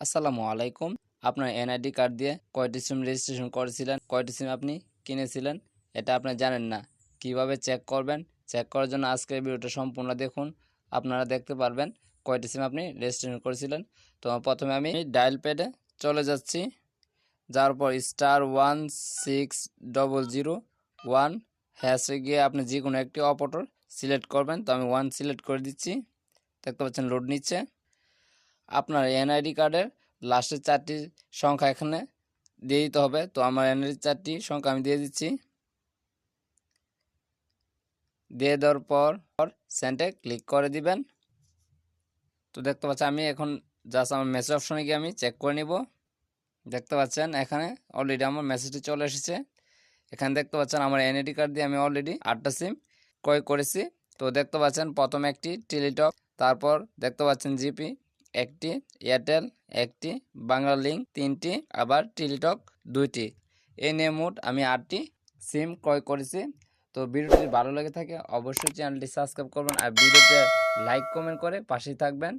আসসালামু আলাইকুম। আপনার এনআইডি কার্ড দিয়ে কয়টি সিম রেজিস্ট্রেশন করেছিলেন, কয়টি সিম আপনি কিনেছিলেন, এটা আপনি জানেন না। কীভাবে চেক করবেন? চেক করার জন্য আজকের ভিডিওটা সম্পূর্ণ দেখুন। আপনারা দেখতে পারবেন কয়টি সিম আপনি রেজিস্ট্রেশন করেছিলেন। তো প্রথমে আমি ডায়াল প্যাডে চলে যাচ্ছি। যার পর star one six double zero one হ্যাশে গিয়ে আপনি যে কোনো একটি অপারেটর সিলেক্ট করবেন। তো আমি ওয়ান সিলেক্ট করে দিচ্ছি। দেখতে পাচ্ছেন লোড নিচ্ছে। আপনার এনআইডি কার্ডের লাস্টের চারটি সংখ্যা এখানে দিয়ে দিতে হবে। তো আমার এনআইডি চারটি সংখ্যা আমি দিয়ে দিচ্ছি। দিয়ে দেওয়ার পর সেন্টে ক্লিক করে দিবেন। তো দেখতে পাচ্ছেন আমি এখন জাস্ট আমার মেসেজ অপশনে গিয়ে আমি চেক করে নিব। দেখতে পাচ্ছেন এখানে অলরেডি আমার মেসেজটি চলে এসেছে। এখানে দেখতে পাচ্ছেন আমার এনআইডি কার্ড দিয়ে আমি অলরেডি আটটা সিম ক্রয় করেছি। তো দেখতে পাচ্ছেন প্রথম একটি টেলিটক তারপর দেখতে পাচ্ছেন জিপি একটি এয়ারটেল, একটি বাংলা লিঙ্ক তিনটি আবার টেলিটক দুইটি। এই নিয়ে মোট আমি আটটি সিম ক্রয় করেছি। তো ভিডিওটি ভালো লেগে থাকে, অবশ্যই চ্যানেলটি সাবস্ক্রাইব করবেন আর ভিডিওতে লাইক, কমেন্ট করে পাশেই থাকবেন।